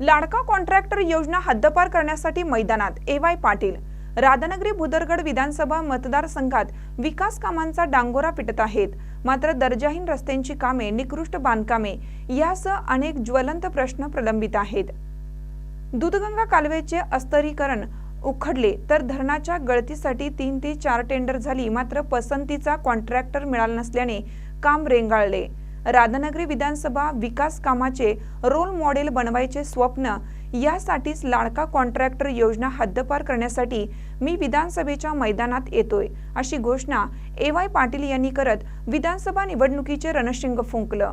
लाडका कॉन्ट्रॅक्टर योजना हद्दपार करण्यासाठी मैदानात ए वाय पाटील. राधानगरी भुदरगड विधानसभा मतदारसंघात विकास कामांचा डांगोरा पिटत आहेत. मात्र दर्जाहीन रस्त्यांची कामे निकृष्ट बांधकामे यासह अनेक ज्वलंत प्रश्न प्रलंबित आहेत. दूधगंगा कालव्याचे अस्तरीकरण उखडले तर धरणाच्या गळतीसाठी तीन ते चार टेंडर झाली मात्र पसंतीचा कॉन्ट्रॅक्टर मिळाला नसल्याने काम रेंगाळले. राधानगरी विधानसभा विकास कामाचे रोल मॉडेल बनवायचे स्वप्न यासाठीच लाडका कॉन्ट्रॅक्टर योजना हद्दपार करण्यासाठी मी विधानसभेच्या मैदानात येतोय अशी घोषणा ए वाय पाटील यांनी करत विधानसभा निवडणुकीचे रणशिंग फुंकलं.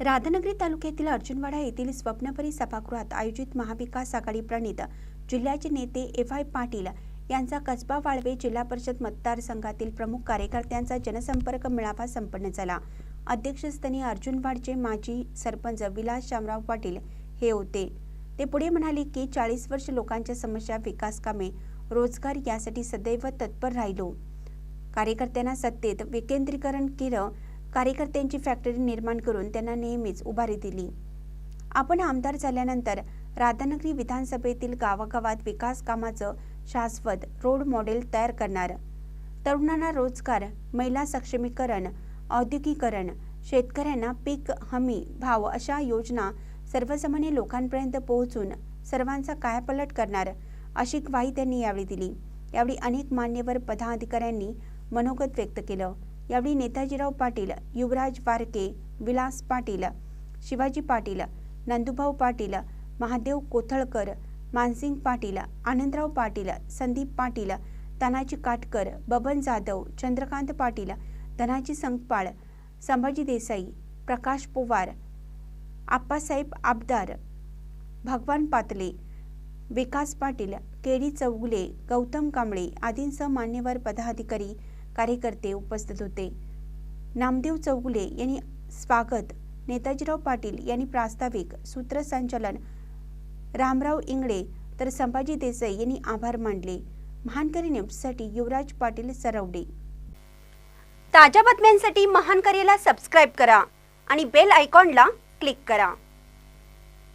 राधानगरी तालुक्यातील अर्जुनवाडा येथील स्वप्नपरी सभागृहात आयोजित महाविकास आघाडी प्रणित जिल्ह्याचे नेते एफ आय पाटील यांचा कसबा वाळवे जिल्हा परिषद मतदारसंघातील प्रमुख कार्यकर्त्यांचा जनसंपर्क मेळावा संपन्न झाला. अध्यक्षस्थानी अर्जुनवाडचे माजी सरपंच विलास शामराव पाटील हे होते. ते पुढे म्हणाले की चाळीस वर्ष लोकांच्या समस्या विकास कामे रोजगार यासाठी सदैव तत्पर राहिलो. कार्यकर्त्यांना सत्तेत विकेंद्रीकरण केलं कार्यकर्त्यांची फॅक्टरी निर्माण करून त्यांना नेहमीच उभारी दिली. आपण आमदार झाल्यानंतर राधानगरी विधानसभेतील गावागावात विकास कामाचं शाश्वत रोड मॉडेल तयार करणार. तरुणांना रोजगार महिला सक्षमीकरण औद्योगिकरण शेतकऱ्यांना पीक हमी भाव अशा योजना सर्वसामान्य लोकांपर्यंत पोहोचून सर्वांचा कायापलट करणार अशी ग्वाही त्यांनी यावेळी दिली. यावेळी अनेक मान्यवर पदाधिकाऱ्यांनी मनोगत व्यक्त केलं. यावेळी नेताजीराव पाटील युवराज वारके विलास पाटील शिवाजी पाटील नंदुभाऊ पाटील महादेव कोथळकर मानसिंग पाटील आनंदराव पाटील संदीप पाटील तानाजी काटकर बबन जाधव चंद्रकांत पाटील धनाजी संगपाळ संभाजी देसाई प्रकाश पोवार आप्पासाहेब आबदार भगवान पातले विकास पाटील केडी चौगुले गौतम कांबळे आदींसह मान्यवर पदाधिकारी कार्यकर्ते उपस्थित होते. नामदेव चौगुले यांनी स्वागत नेताजीराव पाटील यांनी प्रास्ताविक सूत्रसंचालन रामराव इंगळे तर संभाजी देसाई यांनी आभार मानले. महानकरी न्यूजसाठी युवराज पाटील सरवडे. ताज्या बातम्यांसाठी महानकरीला सबस्क्राईब करा आणि बेल आयकॉनला क्लिक करा.